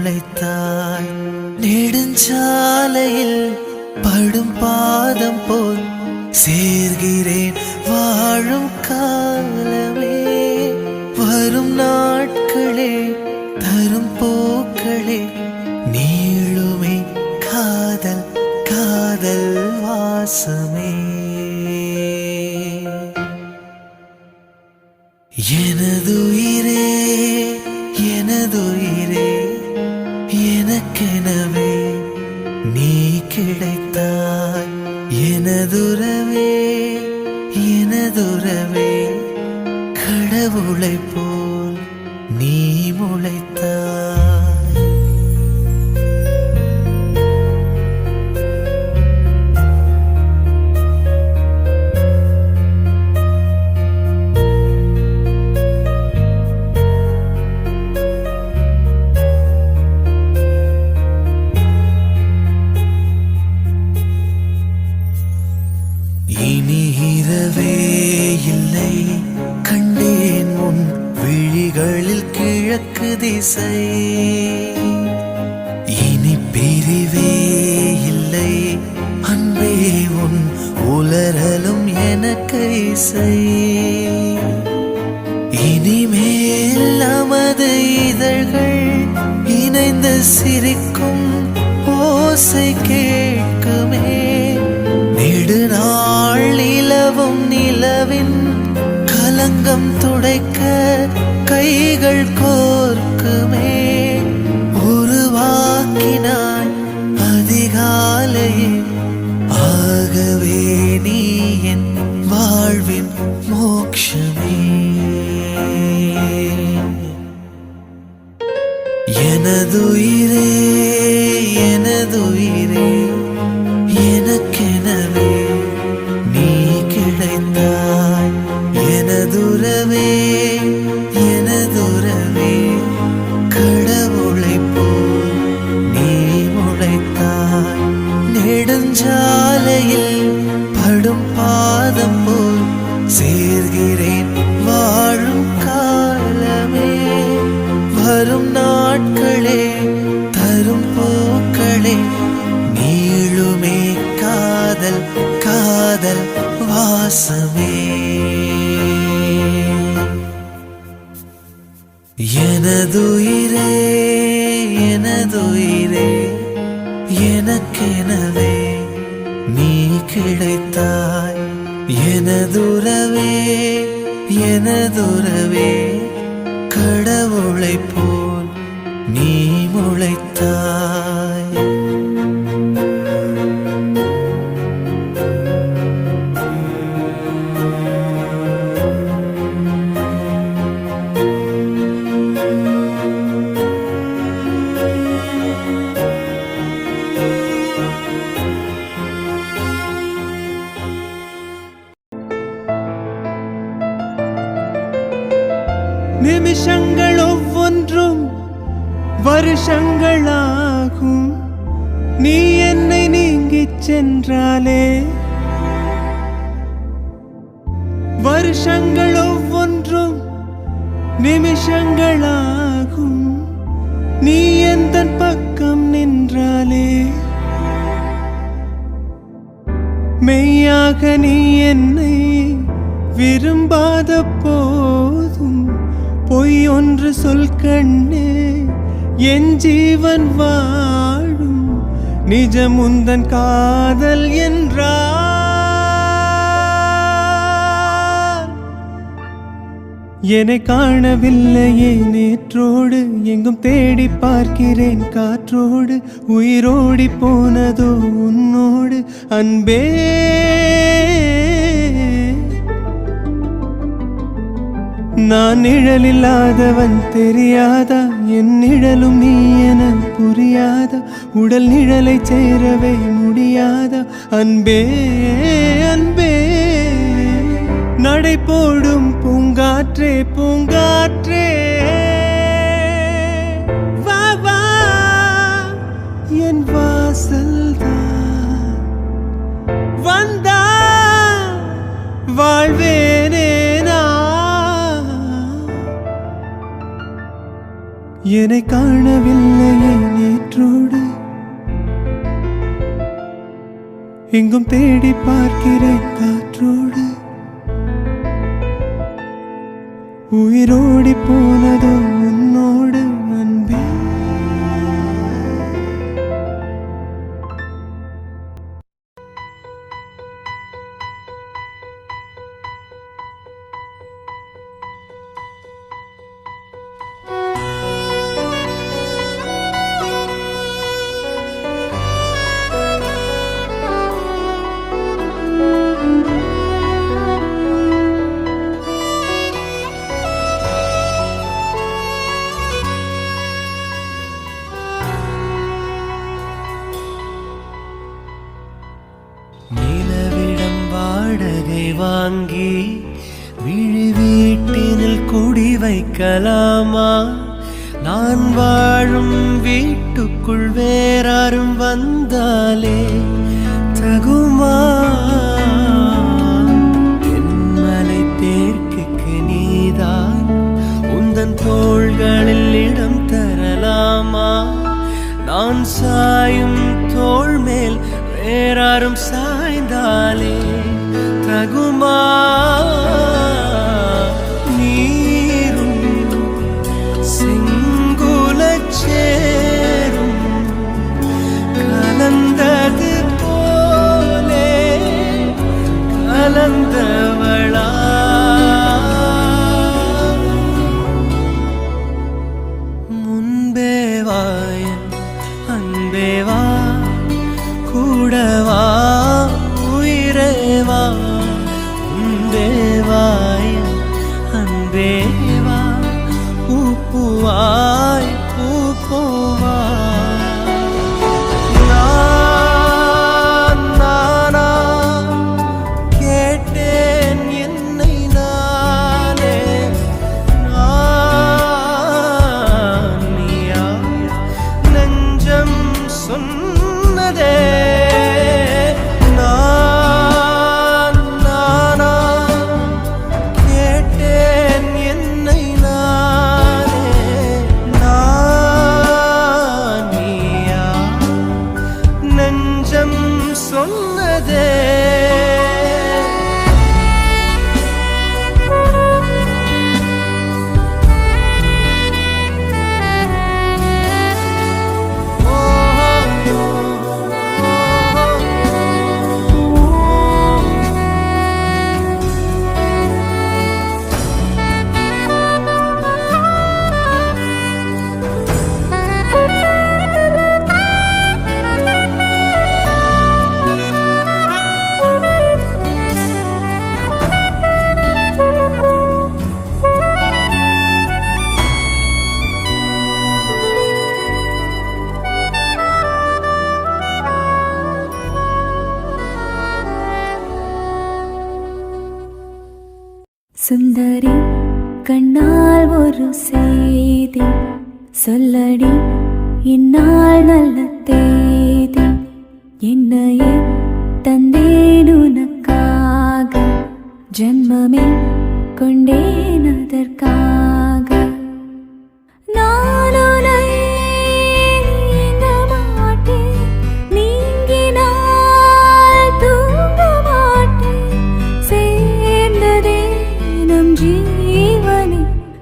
முளைத்தாய் நெடுஞ்சாலையில் படும் பாதம் போல் சேர்கிறேன். எனதுறவே கடவுளை போ பிரிவே இல்லை. அன்பே உன் உலரலும் எனக்கு இசை. இனிமேல் நமது இதழ்கள் இணைந்து சிரிக்கும் ஓசை கேட்குமே. நெடுநாள் நிலவும் நிலவின் கலங்கம் துடைக்க கைகள் கோ எனதுறவே. நீ எந்த பக்கம் நின்றாலே. மெய்யாக நீ என்னை விரும்பாத போதும் பொய் ஒன்று சொல் கண்ணே என் ஜீவன் வாழும் நிஜமுந்தன் காதல் என்றார் என்னை காணவில்லையே நேற்றோடு. எங்கும் தேடி பார்க்கிறேன் காற்றோடு. உயிரோடி போனதோ உன்னோடு. அன்பே. நான் நிழலில்லாதவன் தெரியாதா? என் நிழலும் நீ என புரியாதா? உடல் நிழலை சேரவே முடியாதா? அன்பே அன்பே. நடை போடும் பூங்காற்றே பூங்காற்றே. வா வா. என் வாசல்தான். வந்தா. வாழ்வேனே என்னை காணவில்லையே நேற்றோடு. எங்கும் தேடி பார்க்கிறேன் காற்றோடு. ഉയിരോടിപ്പോനതും தான் சாயும் தோல் மேல் வேறாரும் சாய்ந்தாலே தகுமா?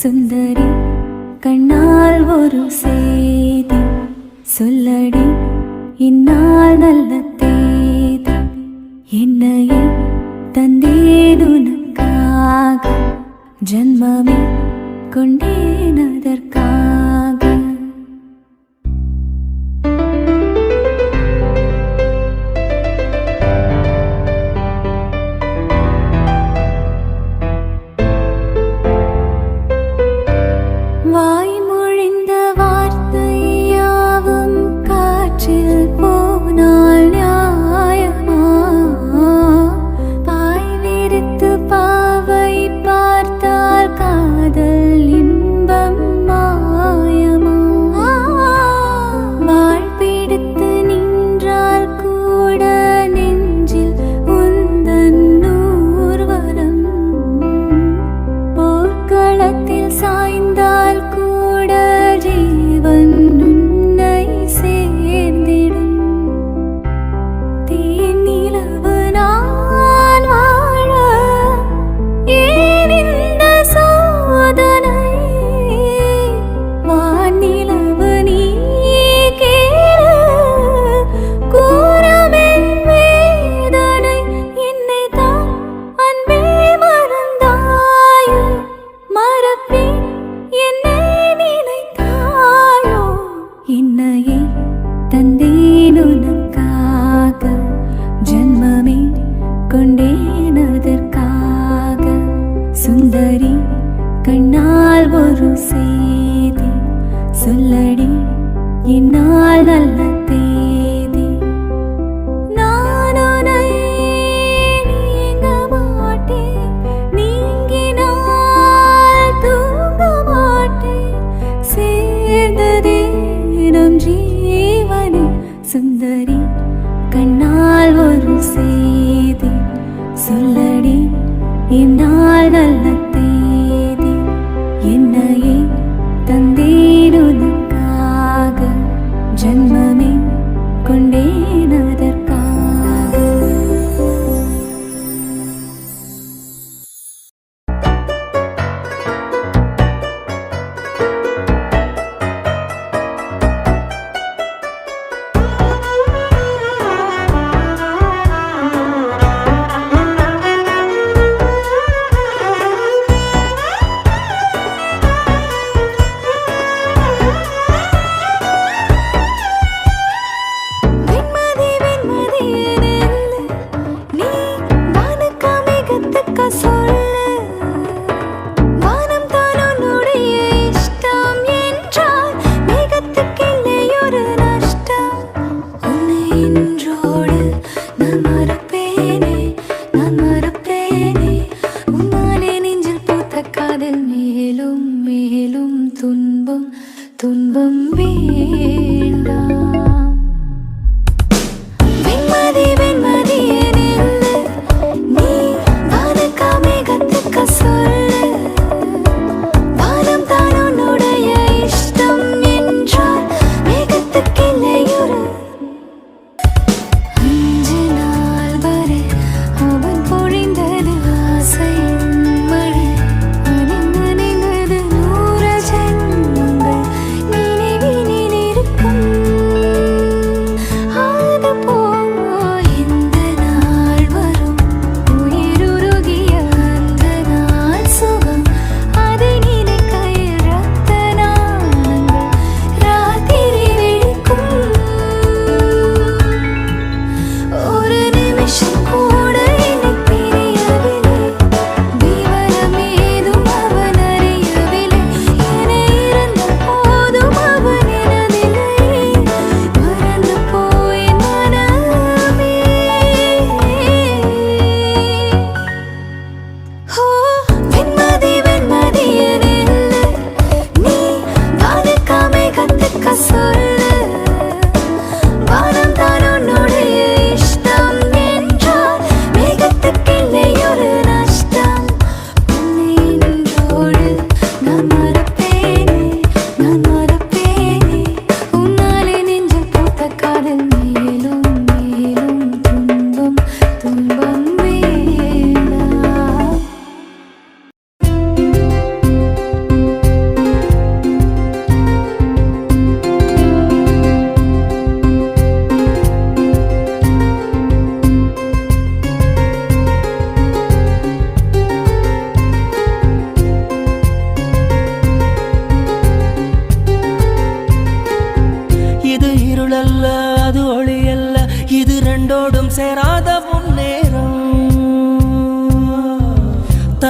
சுந்தரி கண்ணால் ஒரு செய்தி சொல்லடி இன்னா ஏனதற்காக சுந்தரி கண்ணால் ஒரு செய்தி சொல்லடி என்னால் நல்ல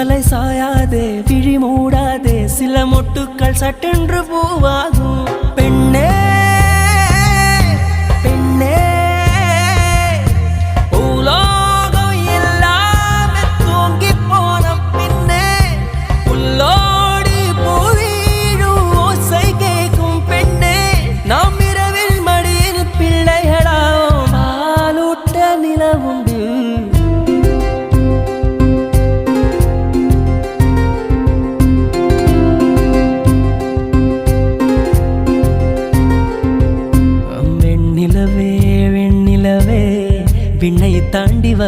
தலை சாயாதே விழி மூடாதே சில மொட்டுக்கள் சட்டென்று பூவாகும். பெண்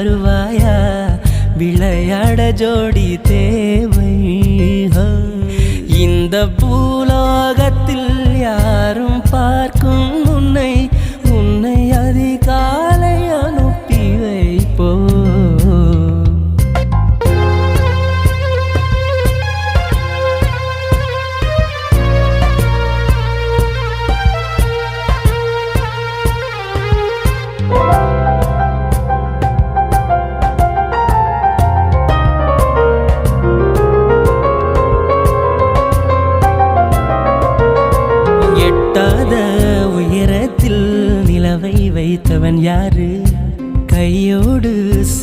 வருவாயா? விளையாட ஜோடி தே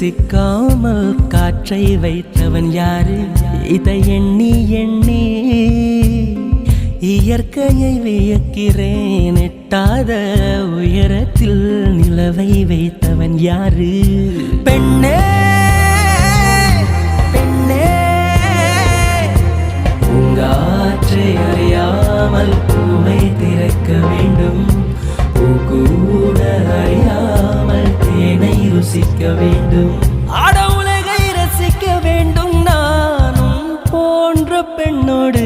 இருக்காமல் காற்றை வைத்தவன் யாரு? இதை எண்ணி எண்ணி இயற்கையை வியக்கிறேன். எட்டாத உயரத்தில் நிலவை வைத்தவன் யாரு? பெண்ணே பெண்ணே. உங்க ஆற்றை அறியாமல் பூமை திறக்க வேண்டும். அறியாமல் ருசிக்க வேண்டும். ஆட உலகை ரசிக்க வேண்டும். நானும் போன்ற பெண்ணோடு